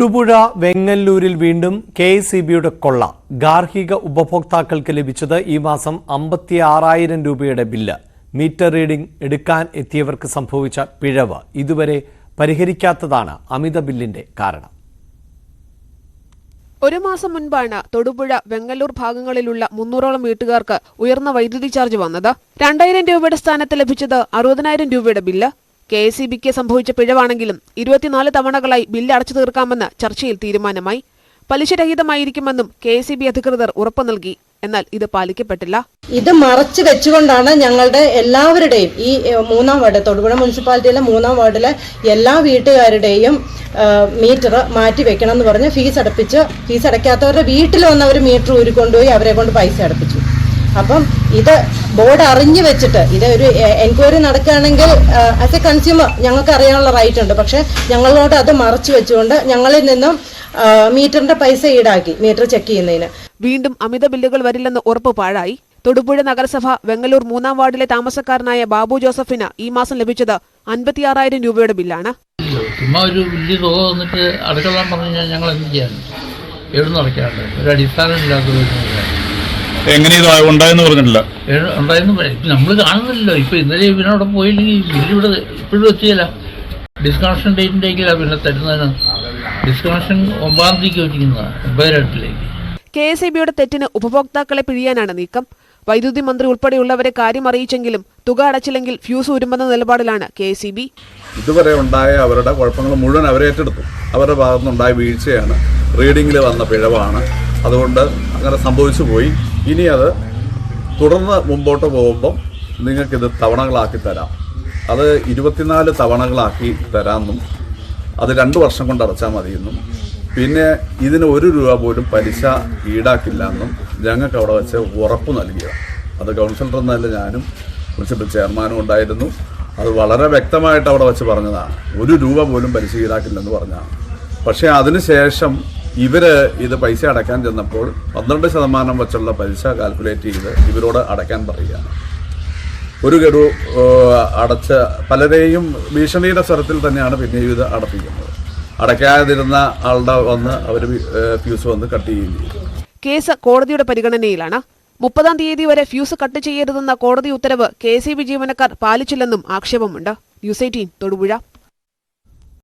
തൊടുപുഴ വെങ്ങല്ലൂരിൽ വീണ്ടും K C ബിയുടെ കൊള്ള ഗാർഹിക ഉപഭോക്താക്കൾക്ക് ലഭിച്ചത് ഈ മാസം അമ്പത്തി ആറായിരം രൂപയുടെ ബില്ല്. മീറ്റർ റീഡിംഗ് എടുക്കാൻ എത്തിയവർക്ക് സംഭവിച്ച പിഴവ് ഇതുവരെ പരിഹരിക്കാത്തതാണ് അമിത ബില്ലിന്റെ കാരണം. ഒരു മാസം മുൻപാണ് തൊടുപുഴ വെങ്ങല്ലൂർ ഭാഗങ്ങളിലുള്ള മുന്നൂറോളം വീട്ടുകാർക്ക് ഉയർന്ന വൈദ്യുതി ചാർജ് വന്നത്. രണ്ടായിരം രൂപയുടെ സ്ഥാനത്ത് ലഭിച്ചത് അറുപതിനായിരം രൂപയുടെ ബില്ല്. കെ എസ് ഇ ബിക്ക് സംഭവിച്ച പിഴവാണെങ്കിലും ഇരുപത്തിനാല് തവണകളായി ബില്ല് അടച്ചു തീർക്കാമെന്ന് ചർച്ചയിൽ തീരുമാനമായി. പലിശരഹിതമായിരിക്കുമെന്നും കെ എസ് ഇ ബി അധികൃതർ ഉറപ്പു നൽകി. എന്നാൽ ഇത് പാലിക്കപ്പെട്ടില്ല. ഇത് മറച്ചു വെച്ചുകൊണ്ടാണ് ഞങ്ങളുടെ എല്ലാവരുടെയും ഈ മൂന്നാം വാർഡ് തൊടുപുഴ മുനിസിപ്പാലിറ്റിയിലെ മൂന്നാം വാർഡിലെ എല്ലാ വീട്ടുകാരുടെയും മീറ്റർ മാറ്റി വെക്കണം എന്ന് പറഞ്ഞ് ഫീസ് അടപ്പിച്ച് ഫീസ് അടയ്ക്കാത്തവരുടെ വീട്ടിൽ വന്ന് അവർ മീറ്റർ ഊരിക്കൊണ്ടുപോയി അവരെ കൊണ്ട് പൈസ അടപ്പിച്ചു. അപ്പം ഇത് ബോർഡ് അറിഞ്ഞു വെച്ചിട്ട് ഇത് ഒരു എൻക്വയറി നടക്കുകയാണെങ്കിൽ ആസ് എ കൺസ്യൂമർ ഞങ്ങൾക്ക് അറിയാനുള്ള റൈറ്റ് ഉണ്ട്. പക്ഷെ ഞങ്ങളോട് അത് മറച്ചു വെച്ചുകൊണ്ട് ഞങ്ങളിൽ നിന്നും മീറ്ററിന്റെ പൈസ ഈടാക്കി മീറ്റർ ചെക്ക് ചെയ്യുന്നതിന്. വീണ്ടും അമിത ബില്ലുകൾ വരില്ലെന്ന് ഉറപ്പ് പാഴായി. തൊടുപുഴ നഗരസഭ വെങ്ങലൂർ മൂന്നാം വാർഡിലെ താമസക്കാരനായ ബാബു ജോസഫിന് ഈ മാസം ലഭിച്ചത് അൻപത്തിയാറായിരം രൂപയുടെ ബില്ലാണ്. ചുമ്മാ ഒരു വലിയ തുക വന്നിട്ട് പറഞ്ഞു ഞങ്ങൾ എന്ത് ചെയ്യാൻ? അടയ്ക്കാണ്ട്? ഒരു അടിസ്ഥാനമില്ലാത്ത ഒരു ഇതാണ്. എങ്ങനെ ഇത് ഉണ്ടായെന്ന് പറഞ്ഞിട്ടില്ല. ഉണ്ടായെന്ന് നമ്മൾ കാണുന്നില്ലല്ലോ. ഇപ്പൊ ഇന്നലെ ഇവനോടെ പോയില്ലെങ്കിൽ ബില്ല് ഇവിടെ ഇപ്പോഴും എത്തിയല്ല. ഡിസ്കണക്ഷൻ ഡേറ്റിന്റെക്കിലാണ് പിന്നെ തരുന്നതിന് ഡിസ്കണക്ഷൻ ഒമ്പതാം തീയതിക്ക് വെച്ചിരിക്കുന്നതാണ് ഒമ്പത് രണ്ടിലേക്ക് കെ എസ് ഇ ബിയുടെ തെറ്റിന് ഉപഭോക്താക്കളെ പിഴിയാനാണ് നീക്കം. വൈദ്യുതി മന്ത്രി ഉൾപ്പെടെയുള്ളവരെ കാര്യം അറിയിച്ചെങ്കിലും തുക അടച്ചില്ലെങ്കിൽ ഫ്യൂസ് ഉരുമെന്ന നിലപാടിലാണ് കെ എസ് ഇ ബി. ഇതുവരെ ഉണ്ടായ അവരുടെ കുഴപ്പങ്ങൾ മുഴുവൻ അവരേറ്റെടുത്തു. അവരുടെ ഭാഗത്തുനിന്നുണ്ടായ വീഴ്ചയാണ്. റീഡിങ്ങിൽ വന്ന പിഴവാണ്. അതുകൊണ്ട് അങ്ങനെ സംഭവിച്ചു പോയി. ഇനി അത് തുടർന്ന് മുമ്പോട്ട് പോകുമ്പം നിങ്ങൾക്കിത് തവണകളാക്കി തരാം. അത് ഇരുപത്തിനാല് തവണകളാക്കി തരാമെന്നും അത് രണ്ട് വർഷം കൊണ്ട് അടച്ചാൽ മതിയെന്നും പിന്നെ ഇതിന് ഒരു രൂപ പോലും പലിശ ഈടാക്കില്ല എന്നും ഞങ്ങൾക്ക് അവിടെ വെച്ച് ഉറപ്പ് നൽകിയ അത് കൗൺസിലർ എന്നല്ല ഞാനും മുനിസിപ്പൽ ചെയർമാനും ഉണ്ടായിരുന്നു. അത് വളരെ വ്യക്തമായിട്ട് അവിടെ വെച്ച് പറഞ്ഞതാണ്. ഒരു രൂപ പോലും പലിശ ഈടാക്കില്ലെന്ന് പറഞ്ഞതാണ്. പക്ഷേ അതിനുശേഷം ഇവർ ഇത് പൈസ അടയ്ക്കാൻ ചെന്നപ്പോൾ പന്ത്രണ്ട് ശതമാനം വെച്ചുള്ള പലിശ കാൽക്കുലേറ്റ് ചെയ്ത് ഇവരോട് അടയ്ക്കാൻ പറയുകയാണ്. ഒരു ഗഡു അടച്ച പലരെയും ഭീഷണിയുടെ സ്വരത്തിൽ തന്നെയാണ് പിന്നെയും ഇത് അടപ്പിക്കുന്നത്. അടയ്ക്കാതിരുന്ന ആളുടെ വന്ന് അവർ ഫ്യൂസ് വന്ന് കട്ട് ചെയ്യുകയും ചെയ്യും കേസ് കോടതിയുടെ പരിഗണനയിലാണ്. മുപ്പതാം തീയതി വരെ ഫ്യൂസ് കട്ട് ചെയ്യരുതെന്ന കോടതി ഉത്തരവ് കെ ഇ ബി ജീവനക്കാർ പാലിച്ചില്ലെന്നും ആക്ഷേപമുണ്ട്. News eighteen Thodupuzha.